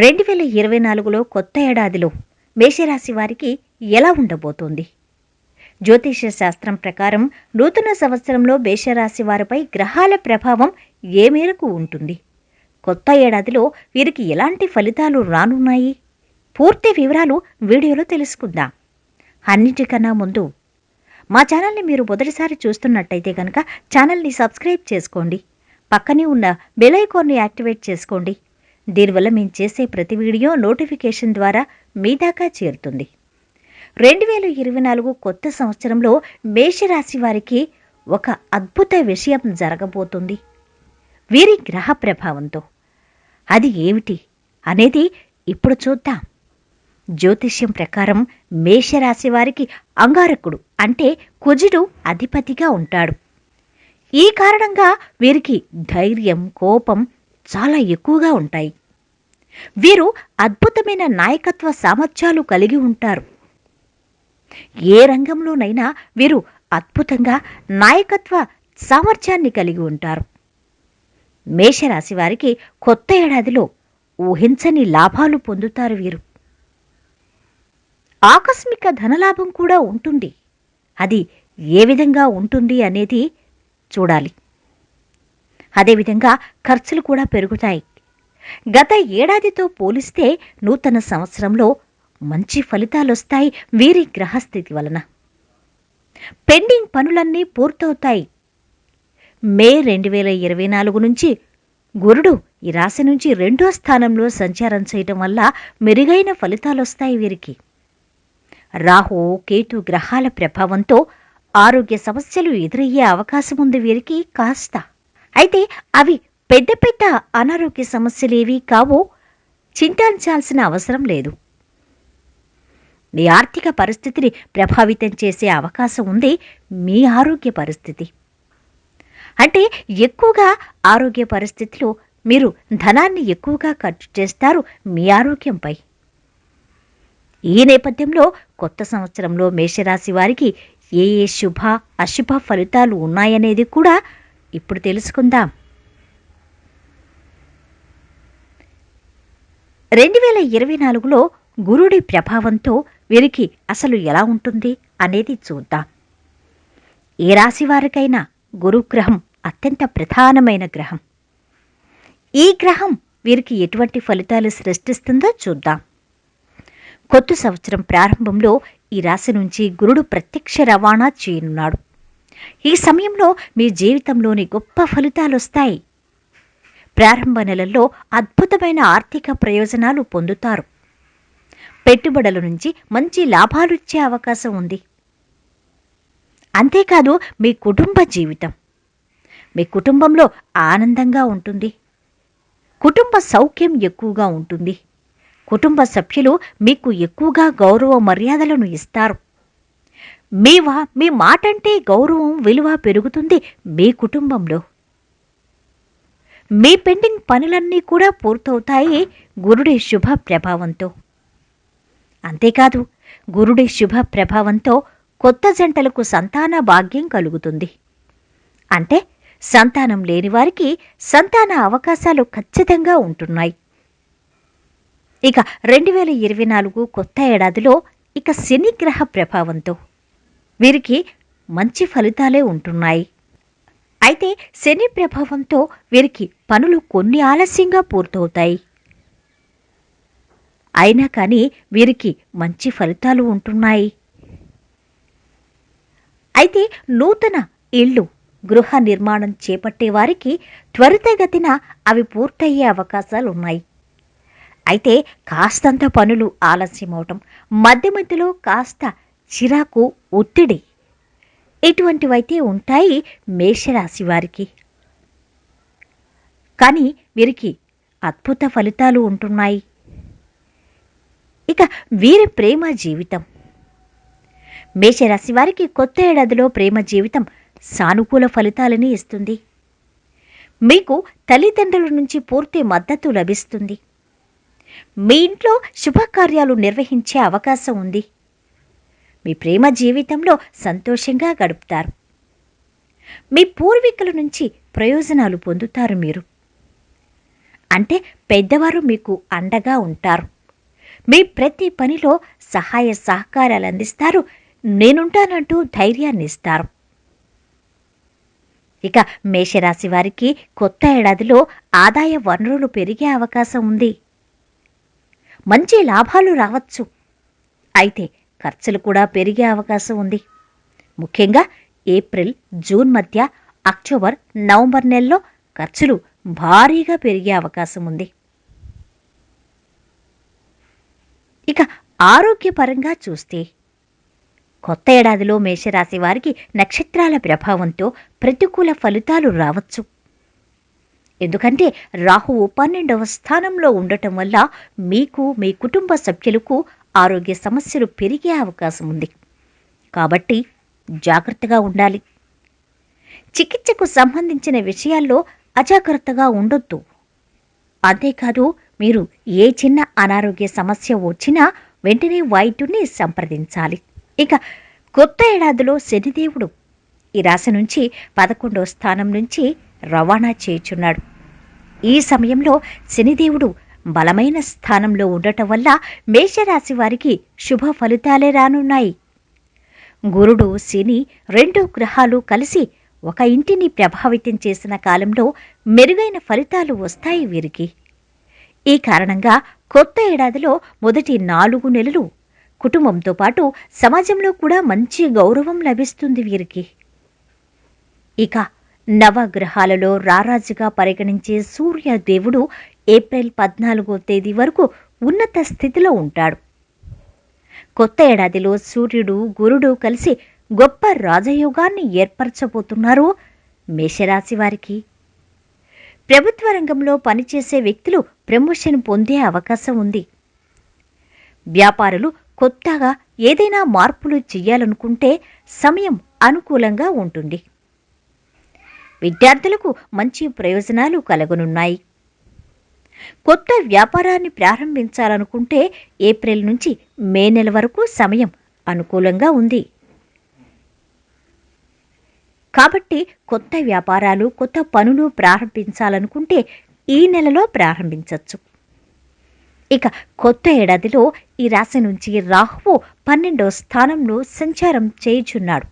రెండు వేల ఇరవై నాలుగులో కొత్త ఏడాదిలో మేషరాశి వారికి ఎలా ఉండబోతోంది? జ్యోతిష శాస్త్రం ప్రకారం నూతన సంవత్సరంలో మేషరాశి వారిపై గ్రహాల ప్రభావం ఏ మేరకు ఉంటుంది? కొత్త ఏడాదిలో వీరికి ఎలాంటి ఫలితాలు రానున్నాయి? పూర్తి వివరాలు వీడియోలో తెలుసుకుందాం. అన్నిటికన్నా ముందు మా ఛానల్ని మీరు మొదటిసారి చూస్తున్నట్టయితే కనుక ఛానల్ని సబ్స్క్రైబ్ చేసుకోండి. పక్కనే ఉన్న బెల్ ఐకాన్ని యాక్టివేట్ చేసుకోండి. దీనివల్ల మేము చేసే ప్రతి వీడియో నోటిఫికేషన్ ద్వారా మీ దాకా చేరుతుంది. రెండు వేల ఇరవై నాలుగు కొత్త సంవత్సరంలో మేషరాశి వారికి ఒక అద్భుత విషయం జరగబోతుంది. వీరి గ్రహ ప్రభావంతో. అది ఏమిటి అనేది ఇప్పుడు చూద్దాం. జ్యోతిష్యం ప్రకారం మేషరాశి వారికి అంగారకుడు అంటే కుజుడు అధిపతిగా ఉంటాడు. ఈ కారణంగా వీరికి ధైర్యం కోపం చాలా ఎక్కువగా ఉంటాయి. వీరు అద్భుతమైన నాయకత్వ సామర్థ్యాలు కలిగి ఉంటారు. ఏ రంగంలోనైనా వీరు అద్భుతంగా నాయకత్వ సామర్థ్యాన్ని కలిగి ఉంటారు. మేషరాశి వారికి కొత్త ఏడాదిలో ఊహించని లాభాలు పొందుతారు వీరు. ఆకస్మిక ధనలాభం కూడా ఉంటుంది. అది ఏ విధంగా ఉంటుంది అనేది చూడాలి. అదేవిధంగా ఖర్చులు కూడా పెరుగుతాయి. గత ఏడాదితో పోలిస్తే నూతన సంవత్సరంలో మంచి ఫలితాలొస్తాయి వీరి గ్రహస్థితి వలన. పెండింగ్ పనులన్నీ పూర్తవుతాయి. మే రెండు వేల ఇరవై నాలుగు నుంచి గురుడు ఈ రాశి నుంచి రెండో స్థానంలో సంచారం చేయటం వల్ల మెరుగైన ఫలితాలొస్తాయి వీరికి. రాహు కేతు గ్రహాల ప్రభావంతో ఆరోగ్య సమస్యలు ఎదురయ్యే అవకాశం ఉంది వీరికి కాస్త. అయితే అవి పెద్ద పెద్ద అనారోగ్య సమస్యలేవి కావు చింతించాల్సిన అవసరం లేదు. మీ ఆర్థిక పరిస్థితిని ప్రభావితం చేసే అవకాశం ఉంది మీ ఆరోగ్య పరిస్థితి. అంటే ఎక్కువగా ఆరోగ్య పరిస్థితిలో మీరు ధనాన్ని ఎక్కువగా ఖర్చు చేస్తారు మీ ఆరోగ్యంపై. ఈ నేపథ్యంలో కొత్త సంవత్సరంలో మేషరాశి వారికి ఏ ఏ శుభ అశుభ ఫలితాలు ఉన్నాయనేది కూడా ఇప్పుడు తెలుసుకుందాం. రెండు వేల ఇరవై నాలుగులో గురుడి ప్రభావంతో వీరికి అసలు ఎలా ఉంటుంది అనేది చూద్దాం. ఏ రాశి వారికైనా గురుగ్రహం అత్యంత ప్రధానమైన గ్రహం. ఈ గ్రహం వీరికి ఎటువంటి ఫలితాలు సృష్టిస్తుందో చూద్దాం. కొత్త సంవత్సరం ప్రారంభంలో ఈ రాశి నుంచి గురుడు ప్రత్యక్ష రవాణా చేయనున్నాడు. ఈ సమయంలో మీ జీవితంలోని గొప్ప ఫలితాలు వస్తాయి. ప్రారంభ నెలల్లో అద్భుతమైన ఆర్థిక ప్రయోజనాలు పొందుతారు. పెట్టుబడుల నుంచి మంచి లాభాలుచ్చే అవకాశం ఉంది. అంతేకాదు మీ కుటుంబ జీవితం. మీ కుటుంబంలో ఆనందంగా ఉంటుంది. కుటుంబ సౌఖ్యం ఎక్కువగా ఉంటుంది. కుటుంబ సభ్యులు మీకు ఎక్కువగా గౌరవ మర్యాదలను ఇస్తారు. మీ వా మీ మాటంటే గౌరవం విలువ పెరుగుతుంది మీ కుటుంబంలో. మీ పెండింగ్ పనులన్నీ కూడా పూర్తవుతాయి గురుడి శుభ ప్రభావంతో. అంతేకాదు గురుడి శుభ ప్రభావంతో కొత్త జంటలకు సంతాన భాగ్యం కలుగుతుంది. అంటే సంతానం లేని వారికి సంతాన అవకాశాలు ఖచ్చితంగా ఉంటున్నాయి. ఇక రెండు వేల ఇరవై నాలుగు కొత్త ఏడాదిలో ఇక శనిగ్రహ ప్రభావంతో. వీరికి మంచి ఫలితాలే ఉంటున్నాయి. అయితే శని ప్రభావంతో వీరికి పనులు కొన్ని ఆలస్యంగా పూర్తవుతాయి. అయినా కానీ వీరికి మంచి ఫలితాలు ఉంటున్నాయి. అయితే నూతన ఇళ్ళు గృహ నిర్మాణం చేపట్టే వారికి త్వరితగతిన అవి పూర్తయ్యే అవకాశాలు ఉన్నాయి అయితే కాస్తంత పనులు ఆలస్యమవటం మధ్య మధ్యలో కాస్త చిరాకు ఒత్తిడి ఇటువంటివైతే ఉంటాయి మేషరాశి వారికి. కానీ వీరికి అద్భుత ఫలితాలు ఉంటున్నాయి. ఇక వీరి ప్రేమ జీవితం. మేషరాశి వారికి కొత్త ఏడాదిలో ప్రేమ జీవితం సానుకూల ఫలితాలని ఇస్తుంది. మీకు తల్లిదండ్రుల నుంచి పూర్తి మద్దతు లభిస్తుంది. మీ ఇంట్లో శుభకార్యాలు నిర్వహించే అవకాశం ఉంది. మీ ప్రేమ జీవితంలో సంతోషంగా గడుపుతారు. మీ పూర్వీకుల నుంచి ప్రయోజనాలు పొందుతారు మీరు. అంటే పెద్దవారు మీకు అండగా ఉంటారు. మీ ప్రతి పనిలో సహాయ సహకారాలు అందిస్తారు. నేనుంటానంటూ ధైర్యాన్ని ఇస్తారు. ఇక మేషరాశి వారికి కొత్త ఏడాదిలో ఆదాయ వనరులు పెరిగే అవకాశం ఉంది. మంచి లాభాలు రావచ్చు. అయితే ఖర్చులు కూడా పెరిగే అవకాశం ఉంది. ముఖ్యంగా ఏప్రిల్ జూన్ మధ్య అక్టోబర్ నవంబర్ నెలలో ఖర్చులు భారీగా పెరిగే అవకాశం ఉంది. ఇక ఆరోగ్యపరంగా చూస్తే కొత్త ఏడాదిలో మేషరాశి వారికి నక్షత్రాల ప్రభావంతో ప్రతికూల ఫలితాలు రావచ్చు. ఎందుకంటే రాహువు పన్నెండవ స్థానంలో ఉండటం వల్ల మీకు మీ కుటుంబ సభ్యులకు ఆరోగ్య సమస్యలు పెరిగే అవకాశం ఉంది. కాబట్టి జాగ్రత్తగా ఉండాలి. చికిత్సకు సంబంధించిన విషయాల్లో అజాగ్రత్తగా ఉండొద్దు. అంతేకాదు మీరు ఏ చిన్న అనారోగ్య సమస్య వచ్చినా వెంటనే వైద్యుని సంప్రదించాలి. ఇక కొత్త ఏడాదిలో శనిదేవుడు ఈ రాశి నుంచి పదకొండవ స్థానం నుంచి రవాణా చేయుచున్నాడు. ఈ సమయంలో శనిదేవుడు బలమైన స్థానంలో ఉండటం వల్ల మేషరాశి వారికి శుభ ఫలితాలే రానున్నాయి. గురుడు శని రెండు గ్రహాలు కలిసి ఒక ఇంటిని ప్రభావితం చేసిన కాలంలో మెరుగైన ఫలితాలు వస్తాయి వీరికి. ఈ కారణంగా కొత్త ఏడాదిలో మొదటి నాలుగు నెలలు కుటుంబంతో పాటు సమాజంలో కూడా మంచి గౌరవం లభిస్తుంది వీరికి. ఇక నవగ్రహాలలో రారాజుగా పరిగణించే సూర్యదేవుడు ఏప్రిల్ పద్నాలుగో తేదీ వరకు ఉన్నత స్థితిలో ఉంటాడు. కొత్త ఏడాదిలో సూర్యుడు గురుడు కలిసి గొప్ప రాజయోగాన్ని ఏర్పరచబోతున్నారు మేషరాశి వారికి. ప్రభుత్వ రంగంలో పనిచేసే వ్యక్తులు ప్రమోషన్ పొందే అవకాశం ఉంది. వ్యాపారులు కొత్తగా ఏదైనా మార్పులు చేయాలనుకుంటే సమయం అనుకూలంగా ఉంటుంది. విద్యార్థులకు మంచి ప్రయోజనాలు కలగనున్నాయి. కొత్త వ్యాపారాన్ని ప్రారంభించాలనుకుంటే ఏప్రిల్ నుంచి మే నెల వరకు సమయం అనుకూలంగా ఉంది. కాబట్టి కొత్త వ్యాపారాలు కొత్త పనులు ప్రారంభించాలనుకుంటే ఈ నెలలో ప్రారంభించవచ్చు ఇక కొత్త ఏడాదిలో ఈ రాశి నుంచి రాహువు పన్నెండో స్థానంలో సంచారం చేయుచున్నాడు.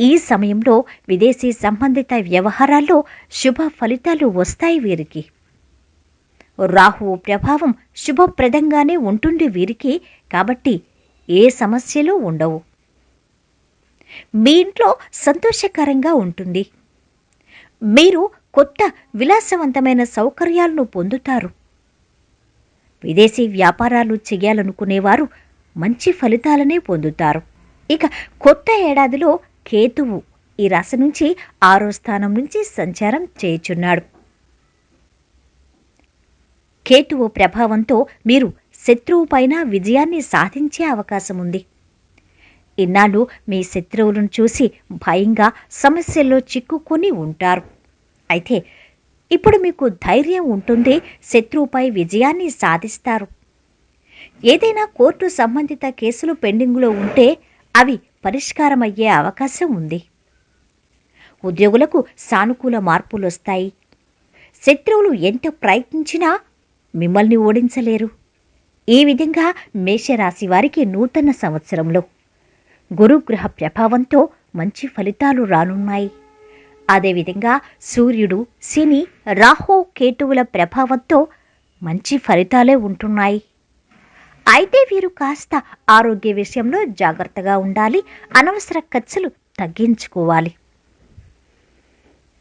ఈ సమయంలో విదేశీ సంబంధిత వ్యవహారాల్లో శుభ ఫలితాలు వస్తాయి వీరికి. రాహువు ప్రభావం శుభప్రదంగానే ఉంటుంది వీరికి కాబట్టి ఏ సమస్యలు ఉండవు. మీ ఇంట్లో సంతోషకరంగా ఉంటుంది. మీరు కొత్త విలాసవంతమైన సౌకర్యాలను పొందుతారు. విదేశీ వ్యాపారాలు చేయాలనుకునేవారు మంచి ఫలితాలనే పొందుతారు. ఇక కొత్త ఏడాదిలో కేతువు ఈ రాశి నుంచి ఆరో స్థానం నుంచి సంచారం చేయుచున్నాడు. కేటువు ప్రభావంతో మీరు శత్రువు పైన విజయాన్ని సాధించే అవకాశం ఉంది ఇన్నాళ్ళు మీ శత్రువులను చూసి భయంగా సమస్యల్లో చిక్కుకొని ఉంటారు. అయితే ఇప్పుడు మీకు ధైర్యం ఉంటుంది శత్రువుపై విజయాన్ని సాధిస్తారు. ఏదైనా కోర్టు సంబంధిత కేసులు పెండింగ్లో ఉంటే అవి పరిష్కారమయ్యే అవకాశం ఉంది. ఉద్యోగులకు సానుకూల మార్పులు వస్తాయి శత్రువులు ఎంత ప్రయత్నించినా మిమ్మల్ని ఓడించలేరు. ఈ విధంగా మేషరాశి వారికి నూతన సంవత్సరంలో గురుగ్రహ ప్రభావంతో మంచి ఫలితాలు రానున్నాయి. అదేవిధంగా సూర్యుడు శని రాహు కేతువుల ప్రభావంతో మంచి ఫలితాలే ఉంటున్నాయి. అయితే వీరు కాస్త ఆరోగ్య విషయంలో జాగ్రత్తగా ఉండాలి అనవసర ఖర్చులు తగ్గించుకోవాలి.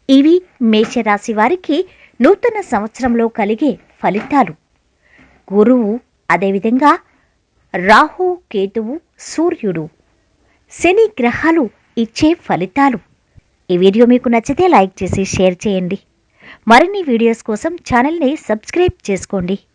ఇవి మేషరాశి వారికి నూతన సంవత్సరంలో కలిగే ఫలితాలు. గురువు అదేవిధంగా రాహు కేతువు సూర్యుడు. శని గ్రహాలు ఇచ్చే ఫలితాలు. ఈ వీడియో మీకు నచ్చితే లైక్ చేసి షేర్ చేయండి. మరిన్ని వీడియోస్ కోసం ఛానల్ని సబ్స్క్రైబ్ చేసుకోండి.